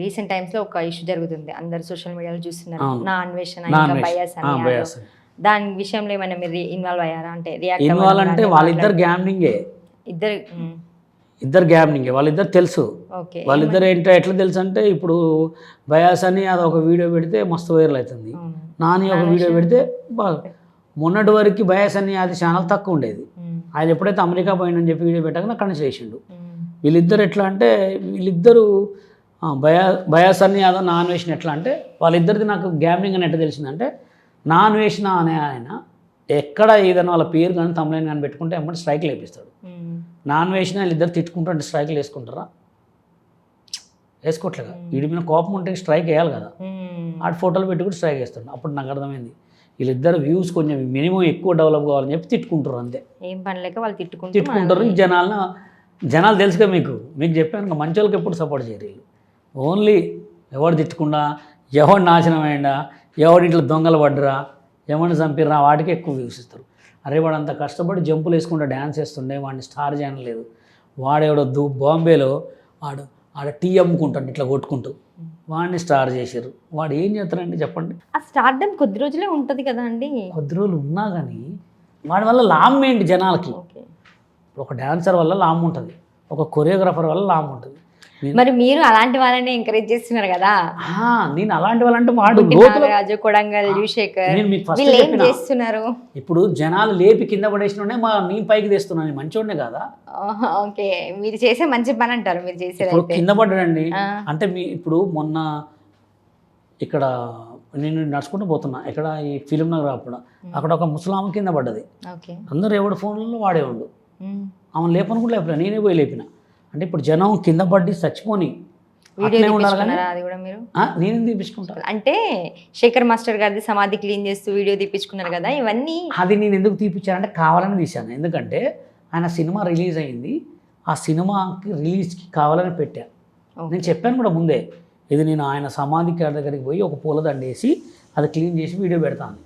Recent టైమ్స్లో ఒక issue జరుగుతుంది. అందరు సోషల్ మీడియాలో చూస్తున్నారు. నా అన్వేషణ ఇంకా. బయాస్ అని. దాని విషయంలో ఏమైనా మీరు ఇన్వాల్వ్ అయ్యారా? అంటే రియాక్ట్ ఇన్వాల్వ్ అంటే వాళ్ళిద్దరు గ్యామ్లింగే ఇద్దరు ఇద్దరు గ్యామ్లింగే వాళ్ళిద్దరు తెలుసు. వాళ్ళిద్దరు ఏంటో ఎట్లా తెలుసు అంటే ఇప్పుడు బయాస్ అని అది ఒక వీడియో పెడితే మస్తు వైరల్ అవుతుంది. నాని ఒక వీడియో పెడితే మొన్నటి వరకు బయాస్ అని అది ఛానల్ తక్కువ ఉండేది. ఆయన ఎప్పుడైతే అమెరికా పోయిందని చెప్పి వీడియో పెట్టాక నుంచి చేసిండు వీళ్ళిద్దరు ఎట్లా అంటే వీళ్ళిద్దరు బయా బయాస్ అని యాదవ్ నాన్ వేషన్ ఎట్లా అంటే వాళ్ళిద్దరిది నాకు గ్యామ్లింగ్ అని ఎట్లా తెలిసిందంటే నాన్ వేసిన అనే ఆయన ఎక్కడ ఏదైనా వాళ్ళ పేరు కానీ తమలైన కానీ పెట్టుకుంటే ఎమ్మటి స్ట్రైక్లు వేపిస్తాడు. నాన్ వేసిన వీళ్ళిద్దరు తిట్టుకుంటుంటే స్ట్రైక్లు వేసుకుంటారా? వేసుకోవట్లేగా వీడి మీద కోపం ఉంటే స్ట్రైక్ వేయాలి కదా. ఆడ ఫోటోలు పెట్టి కూడా స్ట్రైక్ వేస్తాడు. అప్పుడు నాకు అర్థమైంది వీళ్ళిద్దరు వ్యూస్ కొంచెం మినిమం ఎక్కువ డెవలప్ కావాలని చెప్పి తిట్టుకుంటారు అంతే. ఏం పని లేక వాళ్ళు తిట్టుకుంటూ తిట్టుకుంటారు ఈ జనాలను జనాలు తెలుసుగా మీకు. మీకు చెప్పాను మంచి వాళ్ళకి ఎప్పుడు సపోర్ట్ చేయరు వీళ్ళు. ఓన్లీ ఎవడు తిట్టుకుండా ఎవడు నాశనం అయిందా ఎవడి ఇంట్లో దొంగలు పడ్డరా ఎవరిని చంపిర్రా వాటికి ఎక్కువ వ్యూస్ ఇస్తారు. అరే వాడు అంత కష్టపడి జంపులు వేసుకుంటూ డ్యాన్స్ వేస్తుండే వాడిని స్టార్ చేయలేదు వాడెవడో దూ బాంబేలో ఆడు ఆడ టీ అమ్ముకుంటాడు ఇట్లా కొట్టుకుంటూ. వాడిని స్టార్ చేశారు వాడు ఏం చేస్తారండి చెప్పండి? ఆ స్టార్డమ్ కొద్ది రోజులే ఉంటది కదా అండి? కొద్ది రోజులు ఉన్నా కానీ వాడి వల్ల లాభం ఏంటి జనాలకి? ఒక డాన్సర్ వల్ల లాభం ఉంటుంది. ఒక కొరియోగ్రాఫర్ వల్ల లాభం ఉంటుంది. మరి మీరు అలాంటి వాళ్ళని ఎంకరేజ్ చేస్తున్నారు కదా? నేను అలాంటి వాళ్ళంటే వాడు నాగరాజు కొడంగల్ యుశేఖర్ నేను వీళ్ళు ఏం చేస్తున్నారు? ఇప్పుడు జనాలు లేపి కింద పడేసిన మా నీ పైకి తెస్తున్నాను నేను మంచోడే కదా? ఓకే. మీరు చేసే మంచి పని అంటారు మీరు అయితే కింద పడ్డాడండి. ఆ, అంటే మీ ఇప్పుడు మొన్న ఇక్కడ నేను నడుచుకుంటూ పోతున్నా. ఇక్కడ ఈ ఫిలిం నగర్ అప్పుడు. అక్కడ ఒక ముసలామ కింద పడ్డది. అందరూ ఎవడు ఫోన్లలో వాడే ఉండు ఉమ్. ఆమె లేపను కూడా లేపిన నేనే పోయి లేపిన. అంటే ఇప్పుడు జనం కింద పడి చచ్చిపోని నేనేం తీపించుకుంటా అంటే శేఖర్ మాస్టర్ గారిది సమాధి క్లీన్ చేస్తూ వీడియో తీపించుకున్నారు కదా ఇవన్నీ అది నేను ఎందుకు తీపిచ్చానంటే కావాలని తీశాను. ఎందుకంటే ఆయన సినిమా రిలీజ్ అయింది. ఆ సినిమాకి రిలీజ్కి కావాలని పెట్టా. ఓకే. నేను చెప్పాను కూడా ముందే ఇది నేను ఆయన సమాధి దగ్గరికి పోయి ఒక పూలదండ వేసి అది క్లీన్ చేసి వీడియో పెడతాను.